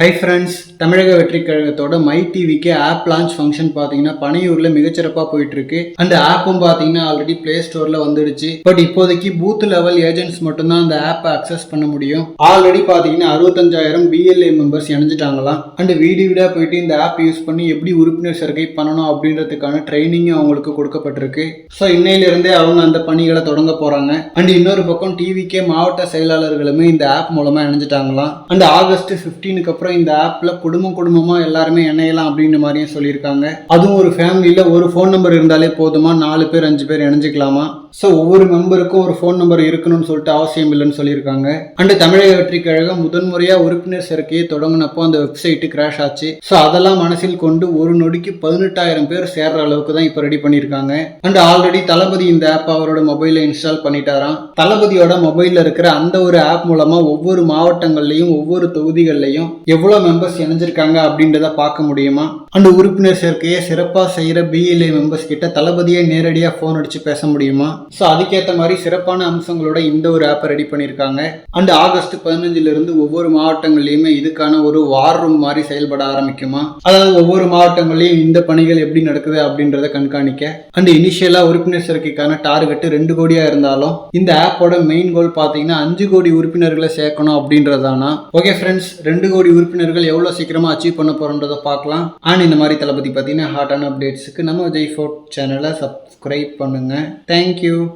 High friends தமிழக வெற்றி கழகத்தோட மை டிவிக்கு ஆப் லான்ச் ஃபங்க்ஷன் பார்த்தீங்கன்னா பனையூரில் மிகச்சிறப்பாக போயிட்டு இருக்கு அந்த ஆப்பும் பார்த்தீங்கன்னா ஆல்ரெடி பிளே ஸ்டோரில் வந்துடுச்சு. பட் இப்போதைக்கு பூத் லெவல் ஏஜென்ட்ஸ் மட்டும்தான் அந்த ஆப்பை அக்சஸ் பண்ண முடியும். ஆல்ரெடி பார்த்தீங்கன்னா அறுபத்தஞ்சாயிரம் பிஎல்ஏ மெம்பர்ஸ் இணைஞ்சிட்டாங்களாம். அண்ட் வீடு வீடாக போயிட்டு இந்த ஆப் யூஸ் பண்ணி எப்படி உறுப்பினர் சேர்க்கை பண்ணணும் அப்படின்றதுக்கான ட்ரைனிங்கும் அவங்களுக்கு கொடுக்கப்பட்டிருக்கு. ஸோ இன்னையிலிருந்தே அவங்க அந்த பணிகளை தொடங்க போறாங்க. அண்ட் இன்னொரு பக்கம் டிவிக்கே மாவட்ட செயலாளர்களுமே இந்த ஆப் மூலமாக இணைஞ்சிட்டாங்களாம். அண்ட் ஆகஸ்ட் 15 அதுக்கப்புறம் அப்புறம் இந்த ஆப்ல குடும்பம் குடும்பமா எல்லாருமே இணையலாம் அப்படின்ற மாதிரியும் சொல்லியிருக்காங்க. அதுவும் ஒரு ஃபேமிலியில ஒரு ஃபோன் நம்பர் இருந்தாலே போதுமா? நாலு பேர் அஞ்சு பேர் இணைஞ்சிக்கலாமா? ஸோ ஒவ்வொரு மெம்பருக்கும் ஒரு ஃபோன் நம்பர் இருக்கணும்னு சொல்லிட்டு அவசியம் இல்லைன்னு சொல்லியிருக்காங்க. அண்ட் தமிழக வெற்றி கழகம் முதன்முறையாக உறுப்பினர் சேர்க்கையை தொடங்கினப்போ அந்த வெப்சைட்டு கிராஷ் ஆச்சு. ஸோ அதெல்லாம் மனசில் கொண்டு ஒரு நொடிக்கு பதினெட்டாயிரம் பேர் சேர்ற அளவுக்கு தான் இப்போ ரெடி பண்ணியிருக்காங்க. அண்ட் ஆல்ரெடி தளபதி இந்த ஆப் அவரோட மொபைலில் இன்ஸ்டால் பண்ணிட்டாராம். தளபதியோட மொபைலில் இருக்கிற அந்த ஒரு ஆப் மூலமாக ஒவ்வொரு மாவட்டங்கள்லையும் ஒவ்வொரு தொகுதிகள்லையும் எவ்வளோ மெம்பர்ஸ் இணைஞ்சிருக்காங்க அப்படின்றத பார்க்க முடியுமா? அண்ட் உறுப்பினர் சேர்க்கையை சிறப்பாக செய்கிற பிஎல்ஏ மெம்பர்ஸ் கிட்ட தளபதியை நேரடியாக ஃபோன் அடித்து பேச முடியுமா? ஸோ அதுக்கேற்ற மாதிரி சிறப்பான அம்சங்களோட இந்த ஒரு ஆப்பை ரெடி பண்ணியிருக்காங்க. அண்ட் ஆகஸ்ட் பதினஞ்சிலிருந்து ஒவ்வொரு மாவட்டங்கள்லையுமே இதுக்கான ஒரு வார் ரூம் மாதிரி செயல்பட ஆரம்பிக்குமா? அதாவது ஒவ்வொரு மாவட்டங்கள்லையும் இந்த பணிகள் எப்படி நடக்குது அப்படின்றத கண்காணிக்க. அண்ட் இனிஷியலா உறுப்பினர் சேர்க்கைக்கான டார்கெட் ரெண்டு கோடியா இருந்தாலும் இந்த ஆப்போட மெயின் கோல் பார்த்தீங்கன்னா அஞ்சு கோடி உறுப்பினர்களை சேர்க்கணும் அப்படின்றதானா? ஓகே ஃப்ரெண்ட்ஸ் ரெண்டு கோடி உறுப்பினர்கள் எவ்வளோ சீக்கிரமா அச்சீவ் பண்ண போறோன்றதை பார்க்கலாம். அண்ட் இந்த மாதிரி தளபதி பார்த்தீங்கன்னா ஹாட்டான அப்டேட்ஸுக்கு நம்ம விஜய் ஃபோர்ட் சேனலை சப்ஸ்கிரைப் பண்ணுங்க. Thank you you.